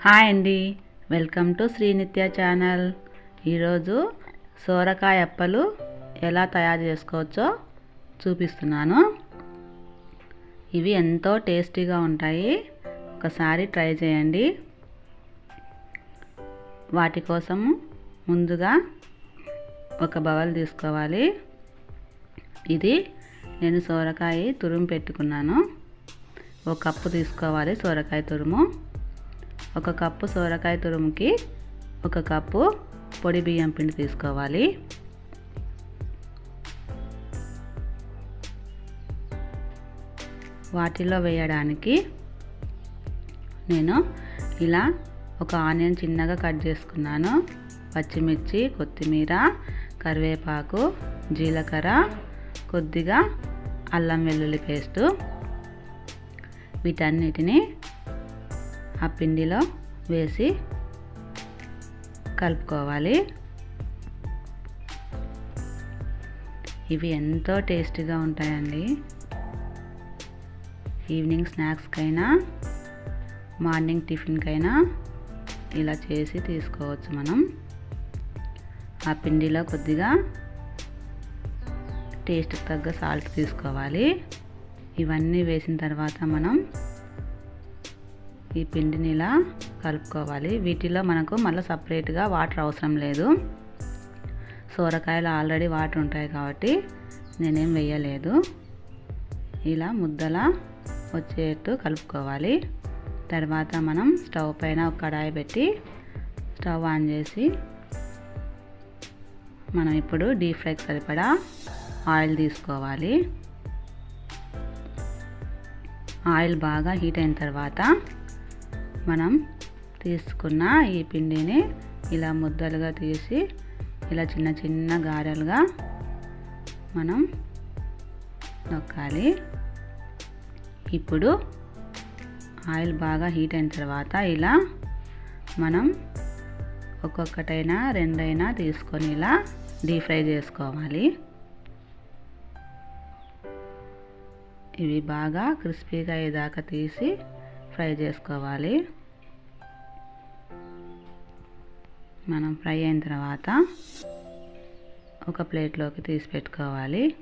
Hi అండి. Welcome to Srinitya channel. ఈరోజు సోరకాయ అప్పలు ఎలా తయారు చేసుకోవచ్చో చూపిస్తున్నాను. ఇవి ఎంతో టేస్టీగా ఉంటాయి. ఒకసారి ట్రై చేయండి. వాటి కోసం ముందుగా ఒక బవల్ తీసుకోవాలి. ఇది నేను సోరకాయ తురుము పెట్టుకున్నాను. ఒక కప్పు తీసుకోవాలి సోరకాయ తురుము. ఒక కప్పు సోరకాయ తురుముకి ఒక కప్పు పొడి బియ్యం పిండి తీసుకోవాలి. వాటిలో వేయడానికి నేను ఇలా ఒక ఆనియన్ చిన్నగా కట్ చేసుకున్నాను. పచ్చిమిర్చి కొత్తిమీర కరివేపాకు జీలకర్ర కొద్దిగా అల్లం వెల్లుల్లి పేస్టు. వీటన్నిటిని ఆ పిండిలో వేసి కలుపుకోవాలి. ఇవి ఎంతో టేస్టీగా ఉంటాయండి. ఈవినింగ్ స్నాక్స్కైనా మార్నింగ్ టిఫిన్కైనా ఇలా చేసి తీసుకోవచ్చు మనం. ఆ పిండిలో కొద్దిగా టేస్ట్కి తగ్గ సాల్ట్ తీసుకోవాలి. ఇవన్నీ వేసిన తర్వాత మనం ఈ పిండిని ఇలా కలుపుకోవాలి. వీటిలో మనకు మళ్ళీ సపరేట్గా వాటర్ అవసరం లేదు. సోరకాయలు ఆల్రెడీ వాటర్ ఉంటాయి కాబట్టి నేనేం వేయలేదు. ఇలా ముద్దలా వచ్చేట్టు కలుపుకోవాలి. తర్వాత మనం స్టవ్ పైన ఒక కడాయి పెట్టి స్టవ్ ఆన్ చేసి మనం ఇప్పుడు డీప్ ఫ్రైకి సరిపడా ఆయిల్ తీసుకోవాలి. ఆయిల్ బాగా హీట్ అయిన తర్వాత మనం తీసుకున్న ఈ పిండిని ఇలా ముద్దలుగా తీసి ఇలా చిన్న చిన్న గారెలుగా మనం నొక్కాలి. ఇప్పుడు ఆయిల్ బాగా హీట్ అయిన తర్వాత ఇలా మనం ఒక్కొక్కటైనా రెండైనా తీసుకొని ఇలా డీప్ ఫ్రై చేసుకోవాలి. ఇవి బాగా క్రిస్పీగా అయ్యేదాకా తీసి ఫ్రై చేసుకోవాలి. మనం ఫ్రై అయిన తర్వాత ఒక ప్లేట్లోకి తీసి పెట్టుకోవాలి.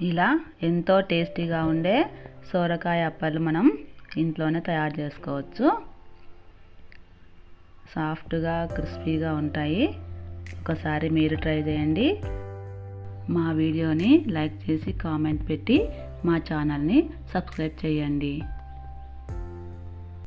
ఇలా ఎంతో టేస్టీగా ఉండే సోరకాయ అప్పలు మనం ఇంట్లోనే తయారు చేసుకోవచ్చు. సాఫ్ట్గా క్రిస్పీగా ఉంటాయి. ఒకసారి మీరు ట్రై చేయండి. మా వీడియోని లైక్ చేసి కామెంట్ పెట్టి మా ఛానల్ని సబ్స్క్రైబ్ చేయండి.